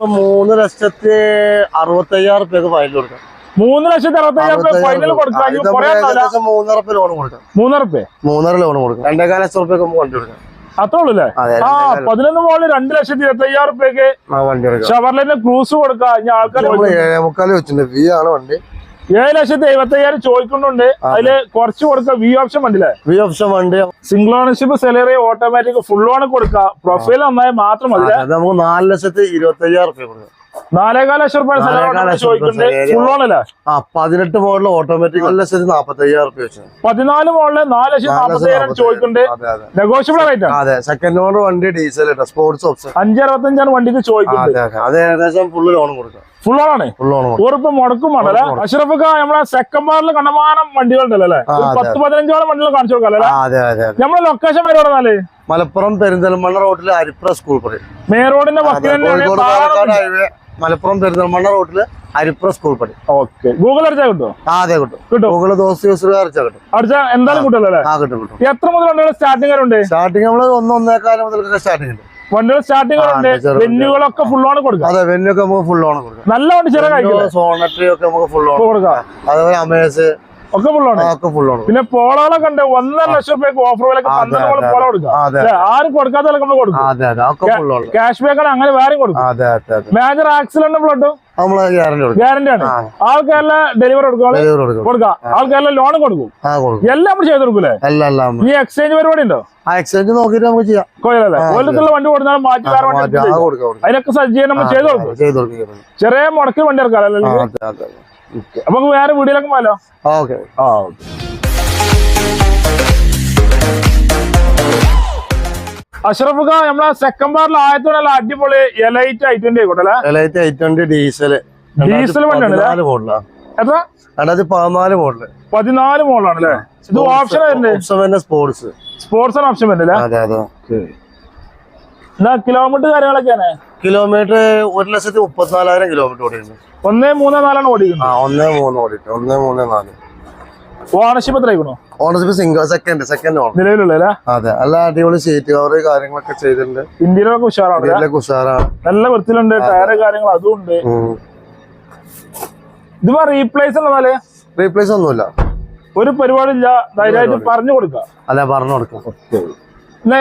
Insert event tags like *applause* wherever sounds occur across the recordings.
മൂന്ന് ലക്ഷത്തി അറുപത്തയ്യായിരം റുപ്യക്ക് ഫൈനൽ കൊടുക്കാം. മൂന്ന് ലക്ഷത്തി അറുപത്തയ്യായിരം ഫൈനൽ കൊടുക്കാം. മൂന്നര റുപ്യ ലോൺ കൊടുക്കാം. മൂന്നര റുപ്യ മൂന്നര ലോൺ കൊടുക്കാം. രണ്ടേകാല ലക്ഷം നമുക്ക് വണ്ടി കൊടുക്കാം. അത്രേ ഉള്ളൂ അല്ലേ ആ പതിനൊന്ന് മോളിൽ രണ്ട് ലക്ഷത്തി ഇരുപത്തി അയ്യായിരം റുപ്യക്ക് ക്രൂസ് കൊടുക്കാം. ഇനി ആൾക്കാർ ഏഴേ മുക്കാൽ വെച്ചിട്ടുണ്ട്. വി ആണ് വണ്ടി. ഏഴ് ലക്ഷത്തി എഴുപത്തി അയ്യായിരം ചോദിക്കുന്നുണ്ട് അതിൽ കുറച്ച് കൊടുക്ക വി ഓപ്ഷൻ വണ്ടില്ലേ? വി ഓപ്ഷൻ വണ്ടി single ownership Celerio automatic full on കൊടുക്കാം. പ്രൊഫൈൽ നന്നായി മാത്രം മതി നമുക്ക് നാല് ലക്ഷത്തി ഇരുപത്തി അയ്യായിരം റുപ്യ കൊടുക്കാം. നാലേകാല ചോദിക്കുന്നുണ്ട് അല്ലേ ആ പതിനെട്ട് മോഡൽ ഓട്ടോമാറ്റിക് നല്ല ലക്ഷത്തി നാപ്പത്തി അയ്യായിരം റുപ്യ വെച്ചു. പതിനാല് മോളിൽ നാല് നാപ്പത്തി ലക്ഷത്തി അയ്യായിരം ചോദിക്കുന്നുണ്ട്. അതെ അതെ. നെഗോഷ്യബിൾ റേറ്റ് ആണ്. അതെ സെക്കൻഡ് ഓണർ വണ്ടി ഡീസൽ സ്പോർട്സ് ഓപ്ഷൻ അഞ്ചറുപത്തഞ്ചാണ് വണ്ടിക്ക് ചോദിക്കുന്നത് അതെ ഏകദേശം ഫുള്ള് ലോൺ കൊടുക്കാം. ഫുൾ ഓൺ ആണ്. ഉറപ്പ് മുടക്കുമാണല്ലേ മുടക്കും. അഷ്റഫക്ക നമ്മളെ സെക്കൻഡ് കണ്ടമാനം വണ്ടികളുണ്ടല്ലോ അല്ലേ. പത്ത് പതിനഞ്ചോളം വണ്ടികൾ കാണിച്ചു കൊടുക്കാം അല്ലേ? നമ്മളെ ലൊക്കേഷൻ വരെ പറഞ്ഞാൽ മലപ്പുറം പെരിന്തൽമണ്ണ റോഡിലെ അരിപ്ര സ്കൂൾ പറയും. മേ റോഡിന്റെ മലപ്പുറം പെരുന്തൽമണ്ണ റോഡിൽ അരിപ്ര സ്കൂൾ പടി. ഓക്കെ. ഗൂഗിൾ അടിച്ചാൽ കിട്ടും? ആ അതെ കിട്ടും. കിട്ടും. ഗൂഗിൾ ദോസ് യൂസർ അടിച്ചാൽ കിട്ടും. അടിച്ചാൽ എന്തായാലും കിട്ടുമല്ലോ ആ കിട്ടും കിട്ടും. എത്ര മുതൽ സ്റ്റാർട്ടിംഗ് ഉണ്ട് സ്റ്റാർട്ടിംഗ് നമ്മൾ ഒന്ന് ഒന്നേക്കാലം മുതലൊക്കെ സ്റ്റാർട്ടിംഗ് ഉണ്ട്. വണ്ടികൾ സ്റ്റാർട്ടിംഗ് ഉണ്ട് വെന്നുകളൊക്കെ ഫുൾ ഓൺ കൊടുക്കാം. അതെ വെന്നൊക്കെ നമുക്ക് ഫുൾ ഓൺ കൊടുക്കാം. നല്ല വണ്ടി ചെറിയ സോണട്രി ഒക്കെ നമുക്ക് ഫുൾ ഓൺ കൊടുക്കാം. അതുപോലെ അമേസ് ഒക്കെ ഓൺ ഒക്കെ ഓൺ പിന്നെ പോളകളെ കണ്ട് ഒന്നര ലക്ഷം രൂപയ്ക്ക് ഓഫർ വിലക്ക് പന്ത്രണ്ട് അതെ, പോള കൊടുക്കാം? ആരും കൊടുക്കാത്ത വിലക്ക് നമ്മൾ കൊടുക്കും. ക്യാഷ് ബാക്കാണ് അങ്ങനെ വേറെയും കൊടുക്കും. മേജർ ആക്സിഡന്റ് ബ്ലഡും നമ്മൾ ഗ്യാരണ്ടി ആണ്. ആൾക്കാരെല്ലാം ഡെലിവറി കൊടുക്കും ആൾക്കാരെല്ലാം ലോൺ കൊടുക്കും. എല്ലാം നമ്മൾ ചെയ്ത് കൊടുക്കൂലേ? ഈ എക്സ്ചേഞ്ച് പരിപാടി ഉണ്ടോ? ആ എക്സ്ചേഞ്ച് നോക്കിട്ട് നമുക്ക് ചെയ്യാം. കൊല്ലല്ലേ കൊല്ലത്തുള്ള വണ്ടി കൊടുത്താൽ മാറ്റി വേറെ വണ്ടി അതിനൊക്കെ സജ്ജീകരണം നമ്മൾ ചെയ്ത് കൊടുക്കും. ചെറിയ മുടക്കിൽ വണ്ടി ഇറക്കാം അപ്പൊ വേറെ വീഡിയോയിലൊക്കെ പോലോ ഓക്കെ. ആ ഓക്കെ. അഷ്റഫ് ഖാൻ നമ്മളെ സെക്കൻഡ് പാർട്ടിൽ ആയത്തോടെ അടിപൊളി എലൈറ്റ് ഐ ട്വന്റി ആയിക്കോട്ടെ elite i twenty diesel diesel വണ്ടിയാണ് എത്ര? രണ്ടായിരത്തി പതിനാല് മോഡൽ പതിനാല് മോളാണ് അല്ലേ? ഇത് ഓപ്ഷൻ ആയിരുന്നു സ്പോർട്സ് സ്പോർട്സ് ആണ് ഓപ്ഷൻ വരുന്നില്ല കിലോമീറ്റർ കാര്യങ്ങളൊക്കെയാണ്? കിലോമീറ്റർ ഒരു ലക്ഷത്തി മുപ്പത്തിനാലായിരം കിലോമീറ്റർ ഓടിയിട്ടുണ്ട് ഒന്നേ മൂന്നേ നാലാണ് ആ ഓടിക്കുന്നത് ഒന്നേ മൂന്ന് ഓടിട്ട് ഒന്നേ മൂന്ന് നാല്. ഓണർഷിപ്പ് എത്ര ആയിക്കണോ ownership single second second owner നിലവിലുള്ള അതെ നല്ല അടിപൊളി സീറ്റ് കവർ കാര്യങ്ങളൊക്കെ ചെയ്തിട്ടുണ്ട്. ഇന്ത്യയിലൊക്കെ ഉഷാറാണ് ഉഷാറാണ്. നല്ല വൃത്തിയിലുണ്ട് ടയർ കാര്യങ്ങൾ അതും ഉണ്ട്. ഇതിപ്പോ റീപ്ലേസ് ഉള്ളതാൽ റീപ്ലേസ് ഒന്നുമില്ല. ഒരു പരിപാടി ഇല്ല ധൈര്യമായിട്ട് പറഞ്ഞു കൊടുക്കാം. അതെ പറഞ്ഞു കൊടുക്കാം.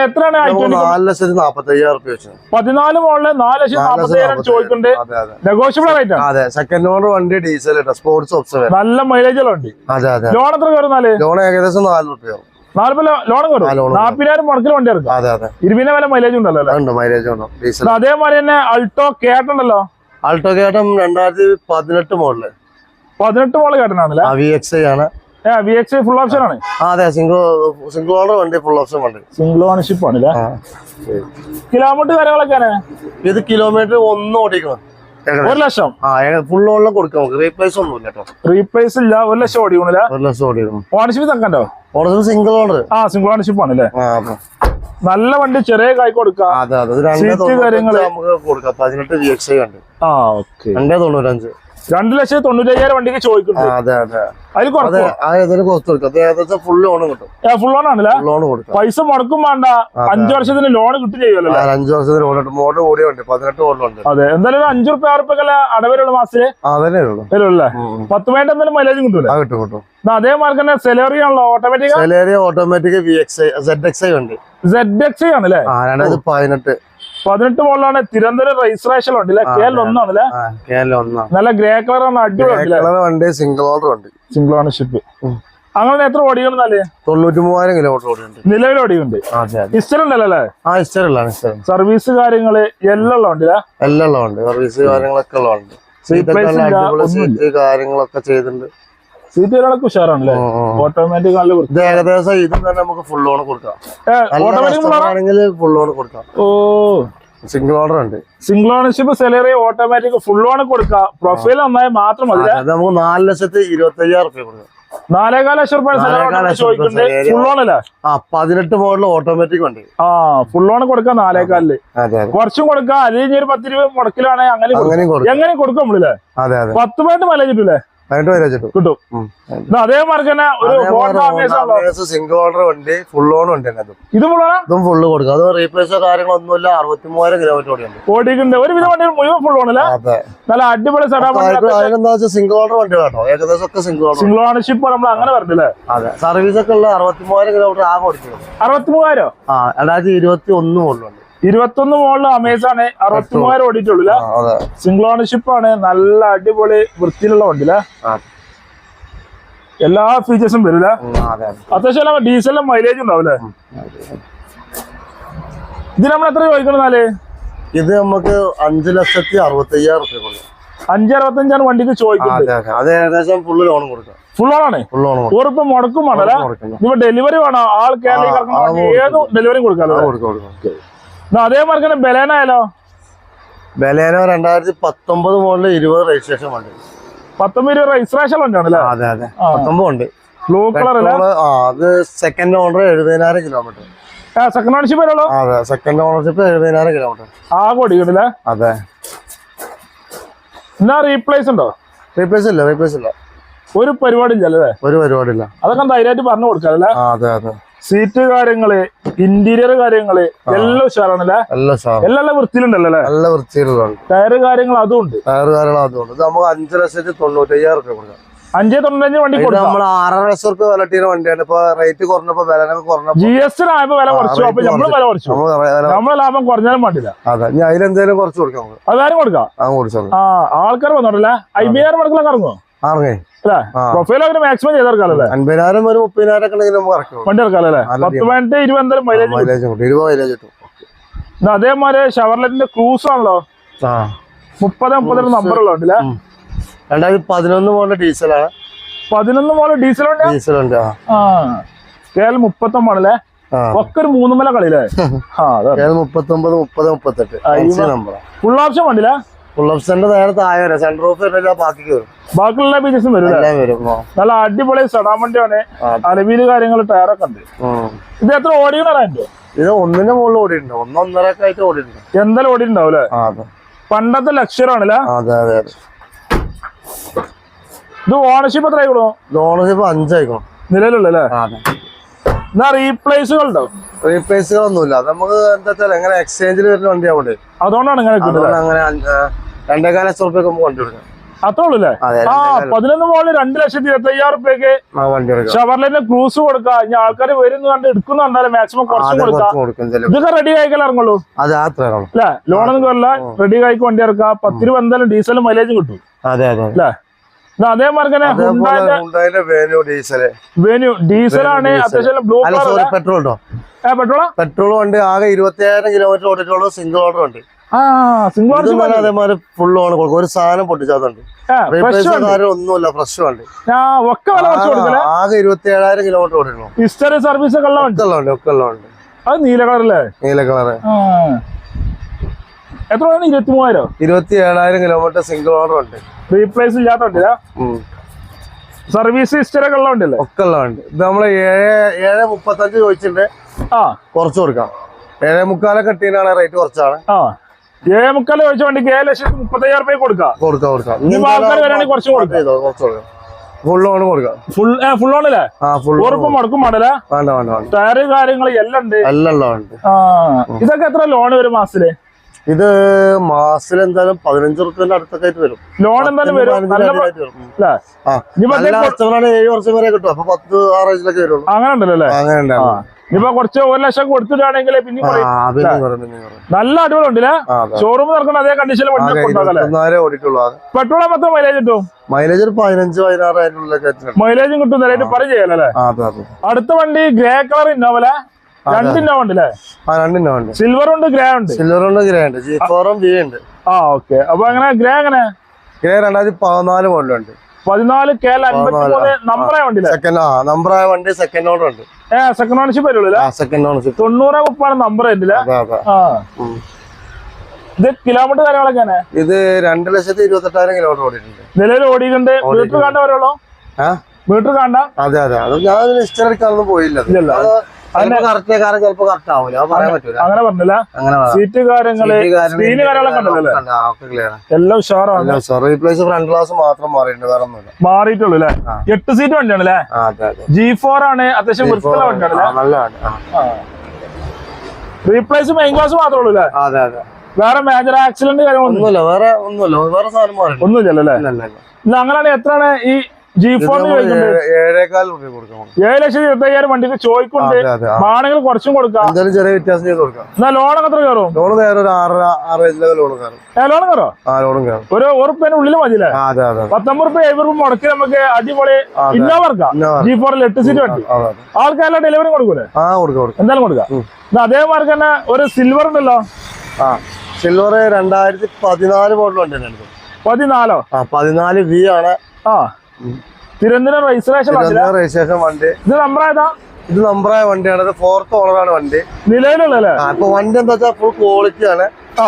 എത്രയാണ് നാല് ലക്ഷത്തി നാപ്പത്തി അയ്യായിരം റുപ്യ വെച്ചു. പതിനാല് മോളിൽ നാല് ലക്ഷം നാപ്പത്തി ലക്ഷത്തി ചോദിക്കുന്നുണ്ട്. നെഗോഷ്യബിൾ റേറ്റ് അതെ സെക്കൻഡ് ഓണർ വണ്ടി ഡീസൽ സ്പോർട്സ് ഓപ്ഷൻ നല്ല മൈലേജ് വണ്ടി. അതെ അതെ. ലോൺ എത്ര കയറുന്നാൽ ലോൺ ഏകദേശം നാല് റുപ്യ loan മുടക്കിൽ വണ്ടി ഇറക്കും അതെ അതെ. ഇരുപതിനെ വില മൈലേജ് ഉണ്ടല്ലോ ഉണ്ട് മൈലേജ് ഉണ്ടോ. അതേമാതിരി തന്നെ അൾട്ടോ കേട്ടുണ്ടല്ലോ ആൾട്ടോ കേട്ടം രണ്ടായിരത്തി പതിനെട്ട് മോഡൽ. പതിനെട്ട് മോഡൽ കേട്ടനാണല്ലേ വി എക്സ് ആണ്. ഫുൾ ഓപ്ഷൻ ആണ്? ആ അതെ സിംഗിൾ സിംഗിൾ ഓണർ വണ്ടി ഫുൾ ഓപ്ഷൻ വണ്ടി. സിംഗിൾ ഓണർഷിപ്പ് കിലോമീറ്റർ കാര്യങ്ങളൊക്കെയാണ് ഇത് കിലോമീറ്റർ ഒന്ന് ഓടിക്കണം. ഒരു ലക്ഷം? ഫുൾ ഓണിലും കൊടുക്കാം നമുക്ക്. റീപ്ലേസ് റീപ്ലേസ് ഇല്ല ഒരു ലക്ഷം ഓടിക്കണില്ല ഒരു ലക്ഷം ഓടിക്കണം. ഓണർഷിപ്പ് തക്കണ്ടോ ഓണർഷിപ്പ് സിംഗിൾ ഓണർ ആ സിംഗിൾ ഓണർഷിപ്പ് ആണല്ലേ നല്ല വണ്ടി ചെറിയ കായ് കൊടുക്കാം. അതെ അതെ. കാര്യങ്ങൾ. നമുക്ക് കൊടുക്കാം. പതിനെട്ട് വി എക്സ് ഐ ഉണ്ട് ആ ഓക്കെ. രണ്ടേ തൊണ്ണൂറ്റഞ്ച്. രണ്ട് ലക്ഷത്തി തൊണ്ണൂറ്റയ്യായിരം വണ്ടിക്ക് ചോദിക്കുന്നുണ്ട്. ഫുൾ ലോൺ ആണല്ലേ? പൈസ മുടക്കും വേണ്ട. അഞ്ചു വർഷത്തിന് ലോൺ കിട്ടും ചെയ്യുമല്ലോ അഞ്ച് വർഷത്തിന് ലോൺ മോഡൽ കൂടിയ വണ്ടി പതിനെട്ട് മോഡലുണ്ട് അതെ. എന്തായാലും അഞ്ചു റുപ്യ ആറ് അടവരുള്ള മാസത്തിൽ. പത്ത് വേണ്ട എന്തായാലും മൈലേജും കിട്ടൂല കിട്ടും കിട്ടും. അതേമാതിരി തന്നെ സെലറി ആണല്ലോ automatic Celerio automatic V X I Z X I ഉണ്ട് സെഡ് എക്സ് ആണല്ലേ? പതിനെട്ട്. പതിനെട്ട് മുകളിലാണ് തിരുവനന്തപുരം രജിസ്ട്രേഷൻ ഉണ്ടല്ലേ ആ, കെ എൽ അതെ. ഒന്നാണല്ലേ കേരളം ഒന്നാം. നല്ല ഗ്രേ കളർ ആണ് അടിപൊളി സിംഗിൾ ഓർഡർ ഉണ്ട് സിംഗിൾ ഓണർഷിപ്പ്. അങ്ങനെ എത്ര ഓടിക്കണമെന്നാൽ തൊണ്ണൂറ്റി മൂവായിരം കിലോമീറ്റർ ഓടിയുണ്ട് നിലവിൽ ഓടിയുണ്ട്. അല്ലേ ആ ഇഷ്ടം സർവീസ് കാര്യങ്ങൾ എല്ലാം ഉണ്ട് എല്ലാം ഉണ്ട് സർവീസ് കാര്യങ്ങളൊക്കെ ഉള്ളതുണ്ട് കാര്യങ്ങളൊക്കെ ചെയ്തിട്ടുണ്ട്. സീറ്റ് ഉഷാറാണല്ലേ. ഓട്ടോമാറ്റിക് നല്ല ഇത് ഏകദേശം ഇതും തന്നെ നമുക്ക് ഫുൾ ലോൺ കൊടുക്കാം. ആണെങ്കിൽ ഫുൾ ലോൺ കൊടുക്കാം. ഓ. സിംഗിൾ ഓർഡർ ഉണ്ട്. Single ownership salary automatic full on കൊടുക്കാം. പ്രൊഫൈൽ നന്നായി മാത്രം മതി നമുക്ക് നാല് ലക്ഷത്തി ഇരുപത്തി അയ്യായിരം റുപ്യ കൊടുക്കാം. നാലേകാല ലക്ഷം റുപ്യ. ഫുൾ ഓൺ അല്ലേ? ആ പതിനെട്ട് മോഡൽ ഓട്ടോമാറ്റിക് ഉണ്ട്. ആ ഫുൾ ഓൺ കൊടുക്കാം നാലേകാലിൽ. കുറച്ചും കൊടുക്കാം. അല്ലെങ്കിൽ ഒരു പത്ത് രൂപ മുടക്കിലാണെങ്കിൽ അങ്ങനെ എങ്ങനെ കൊടുക്കും. പത്ത് പോയിട്ട് കിട്ടൂലേ? പതിനെട്ട് വരെ വെച്ചിട്ടു. കിട്ടും. ഇത് അതേ മാർക്ക് തന്നെ ഒരു ഹോണ്ട അമേസ് ആണല്ലോ സിംഗിൾ ഓണർ വണ്ടി ഫുൾ ഓൺ വണ്ടി തന്നെ അതും ഇത് മുഴുവൻ ഇതും ഫുള്ള് കൊടുക്കും. അത് റീപ്ലേസോ കാര്യങ്ങളൊന്നുമില്ല. അറുപത്തി മൂവായിരം കിലോമീറ്റർ ഓടിയുണ്ട് ഓടിക്കുന്നുണ്ട് ഒരുവിധ വണ്ടി മുഴുവൻ ഫുൾ ആണല്ലേ അതെ. നല്ല അടിപൊളി സെറ്റപ്പ് അതിനെന്താ വെച്ചാൽ സിംഗിൾ ഓണർ വണ്ടി കേട്ടോ. ഏകദേശം ഒക്കെ സിംഗിൾ ഓണർ സിംഗിൾ ഓണർഷിപ്പ് നമ്മൾ അങ്ങനെ പറഞ്ഞില്ലേ? അതെ. സർവീസ് ഒക്കെ ഉള്ള അറുപത്തി മൂവായിരം കിലോമീറ്റർ ആകെ ഓടിക്കുന്നത് അറുപത്തി മൂവായിരം ആ രണ്ടായിരത്തി ഇരുപത്തി ഒന്ന് മുകളിലുണ്ട് ഇരുപത്തൊന്ന് മോളിൽ അമേസാണ് അറുപത്തി മൂവായിരം ഓടിയിട്ടുള്ളൂ സിംഗിൾ ഓണർഷിപ്പ് ആണ്. നല്ല അടിപൊളി വൃത്തിയിലുള്ള വണ്ടി അല്ലേ എല്ലാ ഫീച്ചേഴ്സും വരില്ല അതെ അതെ. അത്യാവശ്യം ഡീസലിന്റെ മൈലേജ് ഉണ്ടാവില്ലേ ഇത് നമ്മൾ എത്ര ചോദിക്കണമെന്നാൽ ഇത് നമുക്ക് അഞ്ചു ലക്ഷത്തി അറുപത്തി അയ്യായിരം റുപ്യ അഞ്ച് അറുപത്തഞ്ചാണ് വണ്ടിക്ക് ചോദിക്കുന്നത്. അതെ ഏകദേശം ഫുള്ള് ലോൺ കൊടുക്കാം. ഫുൾ ഓണാണ് ഉറപ്പ് മുടക്കും വേണല്ലേ ഇപ്പൊ ഡെലിവറി വേണോ? ആൾ കൊടുക്കും. ഏതും ഡെലിവറി കൊടുക്കാമല്ലോ ആ, കൊടുക്കാം കൊടുക്കാം എന്നാ അതേ മാർക്ക് തന്നെ ബലേനായാലോ ബലേനോ രണ്ടായിരത്തി പത്തൊമ്പത് മുതൽ ഇരുപത് രജിസ്ട്രേഷൻ വണ്ടി പത്തൊമ്പത് രജിസ്ട്രേഷൻ വണ്ടിയാണല്ലേ അതെ അതെ. ആ. പത്തൊമ്പത് ഉണ്ട്. ബ്ലൂ കളർ അല്ലേ? ആ അത് സെക്കൻഡ് ഓണർ എഴുപതിനായിരം കിലോമീറ്റർ സെക്കൻഡ് ഓണർഷിപ്പ് വരുള്ളൂ? അതെ സെക്കൻഡ് ഓണർഷിപ്പ് എഴുപതിനായിരം കിലോമീറ്റർ ആകെ ഓടിക്കട്ടില്ല അതെ. എന്നാ റീപ്ലേസ് ഉണ്ടോ? റീപ്ലേസ് ഇല്ല റീപ്ലേസ് ഇല്ല. ഒരു പരിപാടി ഇല്ലല്ലേ ഒരു പരിപാടിയില്ല. അതൊക്കെ ധൈര്യമായിട്ട് പറഞ്ഞു കൊടുക്കാം അല്ലേ അതെ അതെ. സീറ്റ് കാര്യങ്ങൾ ഇന്റീരിയർ കാര്യങ്ങൾ എല്ലാം ഉഷാറാണല്ലേ? എല്ലാം വൃത്തിയിലുണ്ടല്ലോ അല്ലേ? നല്ല വൃത്തിയിലുള്ളതാണ്. ടയറ് കാര്യങ്ങൾ അതും ഉണ്ട്. ടയർ കാര്യങ്ങൾ അതും ഉണ്ട്. നമുക്ക് അഞ്ച് ലക്ഷത്തി തൊണ്ണൂറ്റയ്യായിരം റുപ്യ കൊടുക്കാം. അഞ്ചേ തൊണ്ണൂറ്റഞ്ച് വണ്ടി നമ്മൾ ആറര ലക്ഷം റുപ്യ വില ഇട്ടിരുന്ന വണ്ടിയാണ്. ഇപ്പൊ റേറ്റ് കുറഞ്ഞപ്പോ വില കുറഞ്ഞപ്പോ ജി എസ് ടി ആയപ്പോ വില കുറച്ചു. അപ്പൊ നമ്മൾ വില കുറച്ചു. നമ്മൾ നമ്മളെ ലാഭം കുറഞ്ഞാലും വേണ്ടില്ല അതെ. ഇനി അതിലെന്തേലും കുറച്ച് കൊടുക്കാം അതാരും കൊടുക്കാം. ആ ആൾക്കാർ വന്നോട്ടല്ലേ അയ്യായിരം ബി ആർ അല്ലേ ആ. പ്രൊഫൈൽ അവർ മാക്സിമം ചെയ്തെടുക്കാല്ലേ അൻപതിനായിരം ഒരു മുപ്പതിനായിരം ഒക്കെ ഉണ്ടെങ്കിൽ നമുക്ക് ഇറക്കാം വണ്ടി ഇറക്കാല്ലേ പത്ത് പതിനെട്ട് ഇരുപത് മൈലേജ് കിട്ടും. ഇരുപത് മൈലേജ് കിട്ടും. അതേമാതിരി ഷവർലെറ്റിന്റെ ക്രൂസ് ആണല്ലോ? മുപ്പത് മുപ്പത്തിരണ്ട് നമ്പർ ഉള്ളതുണ്ടല്ലേ. രണ്ടായിരത്തി പതിനൊന്ന് മോഡൽ ഡീസലാണ് പതിനൊന്ന് മോഡൽ ഡീസൽ ഉണ്ട് ആ. കേരളം മുപ്പത്തൊമ്പതാണല്ലേ ആ. ഒക്കെ ഒരു മൂന്നുമല കളിയില്ലേ? *laughs* ആ അതെ ഏത് മുപ്പത്തൊമ്പത് മുപ്പത് മുപ്പത്തെട്ട്. ഫുൾ ഓപ്ഷൻ വണ്ടിയില്ല ഓപ്ഷന്റെ നേരെ താഴെ വരും സെൻട്രൽ ഓഫ് വരുന്നില്ല ബാക്കി വരും. ബാക്കിയുള്ള ബീജസും വരും എല്ലാം വരും നല്ല അടിപൊളി അലവീൽ അലവിയിൽ കാര്യങ്ങൾ ടയറൊക്കെ ഉണ്ട്. ഇത് എത്ര ഓടിയുണ്ടോ ഇത് ഒന്നിന്റെ മുകളിൽ ഓടിയിട്ടുണ്ട്. ഒന്നൊന്നര ആയിട്ട് ഓടിയിട്ടുണ്ട്. എന്തായാലും ഓടിയിട്ടുണ്ടാവും അല്ലേ? പണ്ടത്തെ ലക്ഷറാണല്ലേ അതെ അതെ ഇത് ഓണർഷിപ്പ് എത്ര ആയിക്കോളും? ഓണർഷിപ്പ് അഞ്ചായിക്കണം നിലവിലുള്ളല്ലേ എന്നാ റീപ്ലേസുകൾ ഉണ്ടോ റീപ്ലേസുകൾ ഒന്നുമില്ല നമുക്ക് എന്താ വെച്ചാൽ എങ്ങനെ എക്സ്ചേഞ്ചിൽ വരുന്ന വണ്ടിയാവണ്ടേ അതുകൊണ്ടാണ് അങ്ങനെ ആ, രണ്ടേകാല ലക്ഷം റുപ്യ വണ്ടി എടുക്കാം. അത്രേ ആ പതിനൊന്ന് മോളിൽ രണ്ട് ലക്ഷത്തി ഇരുപത്തി അയ്യായിരം റുപ്യക്ക് ആ ഷവർലിന്റെ ക്രൂസ് കൊടുക്കാം. ഇനി ആൾക്കാർ വരുന്ന കണ്ട് എടുക്കുന്നുണ്ടാലും മാക്സിമം കുറച്ചും കൊടുക്കാം കൊടുക്കും ഇതൊക്കെ റെഡി ആയിക്കല്ല ഇറങ്ങുള്ളൂ? അല്ലെ? ലോണൊന്നും കയറില്ല റെഡി ആയിക്ക് വണ്ടി ഇറക്കാം. പത്ത് രൂപ എന്തായാലും ഡീസലും മൈലേജും കിട്ടും. അതെ അതെ അല്ലേ? ഡീസലാണ് പെട്രോൾ ഉണ്ടോ? പെട്രോൾ വണ്ടി ആകെ ഇരുപത്തിയായിരം കിലോമീറ്റർ ഓടിയിട്ടുള്ള സിംഗിൾ ഓർഡർ ഉണ്ട് അതേമാതിരി ഫുൾ ഓൺ കൊടുക്കും. ഒരു സാധനം പൊട്ടിച്ചാത്തുണ്ട് ഉണ്ട്. ഒന്നുമില്ല ഫ്രഷ് വണ്ടി ആ ഒക്കെ വില കുറച്ച് കൊടുക്കലേ ആ, ആകെ ഇരുപത്തി ഏഴായിരം കിലോമീറ്റർ ഹിസ്റ്ററി സർവീസ് ഒക്കെ വണ്ടി ഒക്കെ ഉണ്ട് അത് നീല കളറല്ലേ? നീല കളറ്. എത്ര ഇരുപത്തി മൂവായിരോ ഇരുപത്തി ഏഴായിരം കിലോമീറ്റർ സിംഗിൾ ഓർഡർ ഉണ്ട്. റീപ്ലേസ്. സർവീസ് ഹിസ്റ്ററി ഒക്കെ ഉള്ള വണ്ടിയല്ലേ ഒക്കെ ഉള്ള വണ്ടി ഇത് നമ്മൾ ഏഴ് ഏഴ് മുപ്പത്തഞ്ച് ചോദിച്ചിട്ടുണ്ട്. ആ. കുറച്ച് കൊടുക്കാം. ഏഴേ മുക്കാലൊക്കെ ഇട്ടീനാണ് റേറ്റ് കുറച്ചാണ്. ആ. ഏഴ് മുക്കാൽ ചോദിച്ച വണ്ടിക്ക് ഏഴ് ലക്ഷത്തി മുപ്പത്തയ്യായിരം റുപ്യ കൊടുക്കാം. കൊടുക്കാം കൊടുക്കാം. ആൾക്കാർ വരാണെങ്കിൽ കുറച്ച് കൊടുക്കാം. ഫുൾ ഓൺ കൊടുക്കാം. ഫുൾ ഫുൾ ഉറപ്പ് മുടക്കും ടയറ് കാര്യങ്ങൾ എല്ലാം ഉണ്ട്. എല്ലാം ഇതൊക്കെ എത്ര ലോൺ വരും മാസത്തിൽ? ഇത് മാസത്തിൽ എന്തായാലും പതിനഞ്ച് റുപ്യന്റെ അടുത്തൊക്കെ ആയിട്ട് വരും. ലോൺ എന്തായാലും വരും. കസ്റ്റമറാണ് ഏഴ് വർഷം വരെ കിട്ടും. അപ്പൊ പത്ത് ആറ് വയസ്സിലൊക്കെ വരുള്ളൂ. അങ്ങനെ ഉണ്ടല്ലോ അല്ലേ? അങ്ങനെ ഉണ്ടാവും. ഇനിയിപ്പോ കുറച്ച് ഒരു ലക്ഷം കൊടുത്തിട്ടാണെങ്കിൽ പിന്നെ നല്ല അടിപൊളി ഉണ്ടല്ലേ ഷോറൂം നടക്കുന്ന അതേ കണ്ടീഷനിൽ പെട്രോൾ മൊത്തം മൈലേജ് കിട്ടും? മൈലേജ് പതിനഞ്ച് പതിനാറായിരം മൈലേജും കിട്ടും നിലയിട്ട് അതെ അതെ. അടുത്ത വണ്ടി ഗ്രേ കളർ ഇന്നോവല രണ്ട് ഇന്നോവ ഉണ്ട് അല്ലേ ആ രണ്ടിനും ഉണ്ട്. സിൽവർ ഉണ്ട് ഗ്രേ ഉണ്ട്. സിൽവർ ഉണ്ട് ഗ്രേ ഉണ്ട്. ഫോറും ഉണ്ട്. ആ ഓക്കെ അപ്പൊ അങ്ങനെ ഗ്രേ എങ്ങനെ? ഗ്രേ രണ്ടായിരത്തി പതിനാല് മോഡലുണ്ട് പതിനാല് കെ നമ്പറായ വണ്ടിയില്ലേ സെക്കൻഡ് ആ നമ്പറായ വണ്ടി സെക്കൻഡ് ഓണർ ഉണ്ട്. ഏ സെക്കൻഡ് ഓണർഷിപ്പ് വരുള്ളൂ സെക്കൻഡ് ഓണർഷിപ്പ് തൊണ്ണൂറ് മുപ്പാണ് നമ്പർ ഇത് കിലോമീറ്റർ കാര്യങ്ങളൊക്കെയാണ് ഇത് രണ്ട് ലക്ഷത്തി ഇരുപത്തെട്ടായിരം കിലോമീറ്റർ ഓടിയിട്ടുണ്ട്. നിലവിൽ ഓടിയിട്ടുണ്ട്. മീറ്റർ കാണാൻ വരുള്ളൂ? മീറ്റർ അതെ അതെ. അത് ഞാൻ ഇഷ്ടം എടുക്കാനൊന്നും പോയില്ല. കറക്റ്റ് ചിലപ്പോ പറയാൻ പറ്റൂല. അങ്ങനെ പറഞ്ഞില്ല. സീറ്റ് കാര്യങ്ങൾ സ്ക്രീന് കാര്യങ്ങളൊക്കെ ഉണ്ടല്ലോ. എല്ലാം ഉഷാറാണ്. റീപ്ലേസ് ഫ്രണ്ട് ഗ്ലാസ് മാത്രം മാറിയിട്ടുണ്ട്. വേറെ ഒന്നുമില്ല. മാറിയിട്ടുള്ളൂ അല്ലേ? എട്ട് സീറ്റ് വണ്ടിയാണ് അല്ലേ ജി ഫോർ ആണ്. അത്യാവശ്യം വൃത്തിയുള്ള വണ്ടിയാണ് നല്ല. റീപ്ലേസ് മെയിൻ ക്ലാസ് മാത്രമേ ഉള്ളൂ അല്ലേ? അതെ അതെ. വേറെ മേജർ ആക്സിഡന്റ് കാര്യങ്ങളൊന്നും ഒന്നുമില്ല. വേറെ ഒന്നുമില്ല. വേറെ സാധനം ഒന്നുമില്ലല്ലോ? അല്ലേ അങ്ങനെയാണ് എത്രയാണ് ഈ ജി നമ്മൾ ചോദിക്കുന്നത് ഏഴ്- ലക്ഷത്തി ഇരുപത്തി അയ്യായിരം വണ്ടിക്ക് ചോദിക്കുന്നുണ്ട്. അതെ അതെ. ആ. മാണെങ്കിൽ കുറച്ചും കൊടുക്കാം. എന്തായാലും ചെറിയ വ്യത്യാസം ചെയ്ത് കൊടുക്കാം. എന്നാ ലോൺ എത്ര കയറും? ലോൺ കയറും ഒരു ആറ് ആറ് ലോണ് കയറും. ലോൺ കയറോ? ആ ലോണും കയറും. ഒരു ഉറുപ്പിന്റെ ഉള്ളിൽ മതിയില്ലേ. പത്തൊമ്പത് റുപ്യ എഴുപത് റുപ്യ മുടക്കി നമുക്ക് അടിപൊളി അതെ. ഇന്നോവ ഇറക്കാം. ഇന്നോവ. ജി ഫോറിൽ എട്ട് സീറ്റ് വണ്ടി. അതെ ഡെലിവറി കൊടുക്കൂലേ? ആ കൊടുക്കാം എന്തായാലും കൊടുക്കാം. അതേമാതിരി തന്നെ ഒരു സിൽവർ ഉണ്ടല്ലോ. ആ സിൽവർ രണ്ടായിരത്തി പതിനാല് മോഡൽ വണ്ടി പതിനാലോ? ആ പതിനാല് വി ആണ്. ആ. തിരുവനന്തപുരം രജിസ്ട്രേഷൻ രജിസ്ട്രേഷൻ വണ്ടി. ഇത് നമ്പർ ഏതാ? ഇത് നമ്പറായ വണ്ടിയാണ്. ഇത് ഫോർത്ത് ഓണറാണ് വണ്ടി. നിലവിലുള്ളല്ലേ ഇപ്പൊ വണ്ടി എന്താ വെച്ചാൽ ഫുൾ ക്വാളിറ്റി ആണ്. ആ.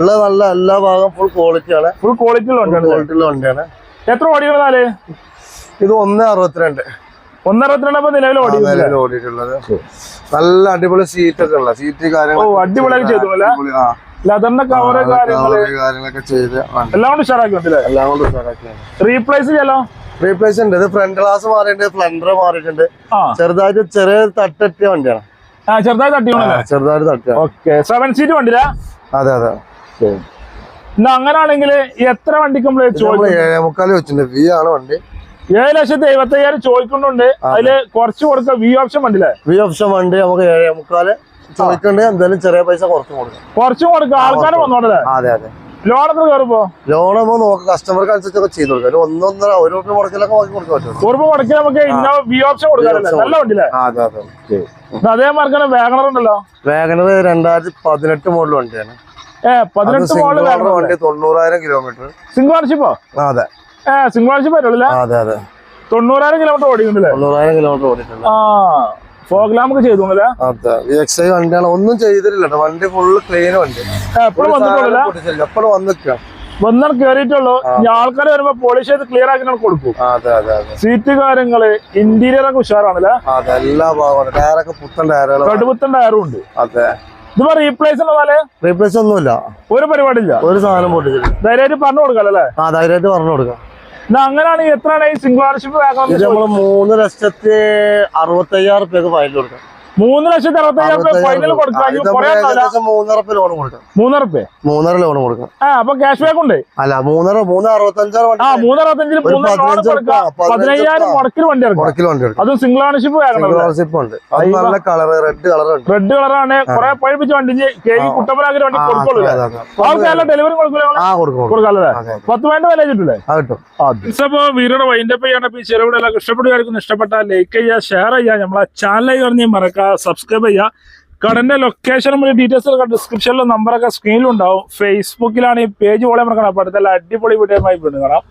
ഉള്ള നല്ല എല്ലാ ഭാഗം ഫുൾ ക്വാളിറ്റി ആണ്. ഫുൾ ക്വാളിറ്റി ഉള്ള വണ്ടിയാണ് വണ്ടിയാണ്. എത്ര ഓടിയുള്ള ഇത് ഒന്ന് അറുപത്തിരണ്ട്. ഒന്ന് അറുപത്തിരണ്ട് നിലവിൽ നിലവിൽ ഓടിയിട്ടുള്ളത്. നല്ല അടിപൊളി സീറ്റ് ഒക്കെ ഉള്ള സീറ്റ് കാര്യങ്ങൾ അടിപൊളിയാക്കി ചെയ്തു? ലെതറിന്റെ കവറ് കാര്യങ്ങളൊക്കെ ചെയ്ത് എല്ലാം കൊണ്ട് ഉഷാറാക്കി എല്ലാം കൊണ്ട് ഉഷാറാക്കിയാണ്. റീപ്ലേസ് ചെയ്യാലോ? റീപ്ലേസ് ഉണ്ട് ഇത് ഫ്രണ്ട് ഗ്ലാസ് മാറിയിട്ടുണ്ട് ഫ്ലണ്ടർ മാറിയിട്ടുണ്ട്. ചെറുതായിട്ട് ചെറിയ തട്ടിയ വണ്ടിയാണ്. ചെറുതായി തട്ടിക്കണല്ലേ ചെറുതായിട്ട് തട്ടിയ ഓക്കെ സെവൻ സീറ്റ് വണ്ടിയില്ല അതെ അതെ. അങ്ങനാണെങ്കിൽ എത്ര വണ്ടിക്ക് നമ്മൾ ഏഴേ മുക്കാൽ വെച്ചിട്ടുണ്ട്. വി ആണ് വണ്ടി. ഏഴ് ലക്ഷത്തി എഴുപത്തി അയ്യായിരം ചോദിക്കുന്നുണ്ട് അതിൽ കുറച്ച് കൊടുക്ക വി ഓപ്ഷൻ വണ്ടിയില്ലേ വി ഓപ്ഷൻ വണ്ടി നമുക്ക് ഏഴേ മുക്കാൽ ചോദിക്കുന്നുണ്ട്. എന്തായാലും ചെറിയ പൈസ കുറച്ച് കൊടുക്കാം. കുറച്ചും കൊടുക്കാം ആൾക്കാർ വന്നോണ്ടല്ലേ അതെ അതെ. കയറിപ്പോ നമ്മൾ നോക്കാം കസ്റ്റമർക്ക് അനുസരിച്ചൊക്കെ ചെയ്ത് കൊടുക്കാം. ഒരു ഒന്നൊന്നര ഒരു റുപ്യ മുടക്കിലൊക്കെ വാങ്ങി കൊടുക്കാൻ പറ്റും ഉറുപ്പ് മുടക്കി നമുക്ക് ഇന്നോവ ഓപ്ഷൻ കൊടുക്കാറില്ല നല്ല വണ്ടിയില്ലേ? അതെ വാഗണർ ഉണ്ടല്ലോ? വാഗണർ രണ്ടായിരത്തി പതിനെട്ട് മോഡൽ വണ്ടിയാണ്. ഏ അത് പതിനെട്ട് മോഡൽ ഓണർ വാഗണർ വണ്ടി തൊണ്ണൂറായിരം കിലോമീറ്റർ സിംഗിൾ ഓണർഷിപ്പോ അതെ. സിംഗിൾ ഓണർഷിപ്പ് അതെ അതെ. തൊണ്ണൂറായിരം കിലോമീറ്റർ ഓടിക്കുന്നില്ലേ തൊണ്ണൂറായിരം കിലോമീറ്റർ ഓടിയിട്ടുണ്ട്. ആ. ഫോഗ്ലാമൊക്കെ ചെയ്തോന്നില്ല അതെ. വി എക്സ് ഐ വണ്ടിയാണ്. ഒന്നും ചെയ്തിട്ടില്ല വണ്ടി ഫുള്ള് ക്ലീൻ വണ്ടി. എപ്പോഴും വന്നിട്ടുള്ള എപ്പോഴും വന്നിക്ക വന്നാൽ കേറിയിട്ടുള്ളൂ. ഇനി ആൾക്കാർ വരുമ്പോ പോളിഷ് ചെയ്ത് ക്ലിയർ ആക്കി കൊടുക്കും. അതെ അതെ അതെ. സീറ്റ് കാര്യങ്ങൾ ഇന്റീരിയർ ഒക്കെ ഉഷാറാണല്ലേ അതെ എല്ലാ ഭാഗവും ടയറൊക്കെ പുത്തൻ കടുപ്പത്തൻ ടയറും ഉണ്ട്. അതെ. ഇതിപ്പോ റീപ്ലേസ് റീപ്ലേസ് ഒന്നുമില്ല. ഒരു പരിപാടിയില്ല. ഒരു സാധനം പൊട്ടിച്ചില്ല ധൈര്യമായിട്ട് പറഞ്ഞു കൊടുക്കാല്ലേ ആ ധൈര്യമായിട്ട് പറഞ്ഞു കൊടുക്കാം. എന്നാ അങ്ങനെയാണെങ്കിൽ എത്രയാണ് ഈ സിംഗുലാർഷിപ്പ് മൂന്ന് ലക്ഷത്തി അറുപത്തയ്യായിരം റുപ്യക്ക് ഫയൽ കൊടുക്കാം. മൂന്ന് ലക്ഷത്തി അറുപത്തി അയ്യായിരം ഫൈനൽ കൊടുക്കാൻ ആ, ഇത് നമ്മൾ മൂന്നര ലോൺ കൊടുക്കാം. മൂന്നര ലോൺ കൊടുക്കാം. ആ അപ്പൊ ക്യാഷ് ബാക്ക് ഉണ്ട്. അല്ല മൂന്നര മൂന്ന് ആ മൂന്ന് അറുപത്തഞ്ചിൽ പതിനയ്യായിരം മുടക്കിൽ വണ്ടി മുടക്കിൽ അതും സിംഗിൾ ഓണർഷിപ്പ് ഉണ്ട്. നല്ല കളർ റെഡ് കളർ ഉണ്ട്. റെഡ് കളറാണ്. കുറെ പഴിപ്പിച്ച വണ്ടി കെ വണ്ടി കൊടുക്കുള്ളൂ. ഡെലിവറി. കൊടുക്കാല്ലേ. പത്ത് പോയിന്റ് വില കിട്ടൂലേ ആ കിട്ടും. ഇപ്പോ വീടിന്റെ വൈൻഡപ്പ് ചെയ്യണം ചെറുവിടെ എല്ലാം ഇഷ്ടപ്പെടുകയായിരിക്കും ഇഷ്ടപ്പെട്ട ലൈക്ക് ചെയ്യുക ഷെയർ ചെയ്യുക. നമ്മളെ ചാനലായി പറഞ്ഞ് മറക്കുക സബ്സ്ക്രൈബ് ചെയ്യുക. കടന്റെ ലൊക്കേഷൻ നമ്മുടെ ഡീറ്റെയിൽസ് ഡിസ്ക്രിപ്ഷനിലും നമ്പറൊക്കെ സ്ക്രീനിലുണ്ടാവും ഫേസ്ബുക്കിലാണ് ഈ പേജ് പോലെ മറക്കണം കാണാം അടിപൊളി വീഡിയോ വീണ്ടും കാണാം.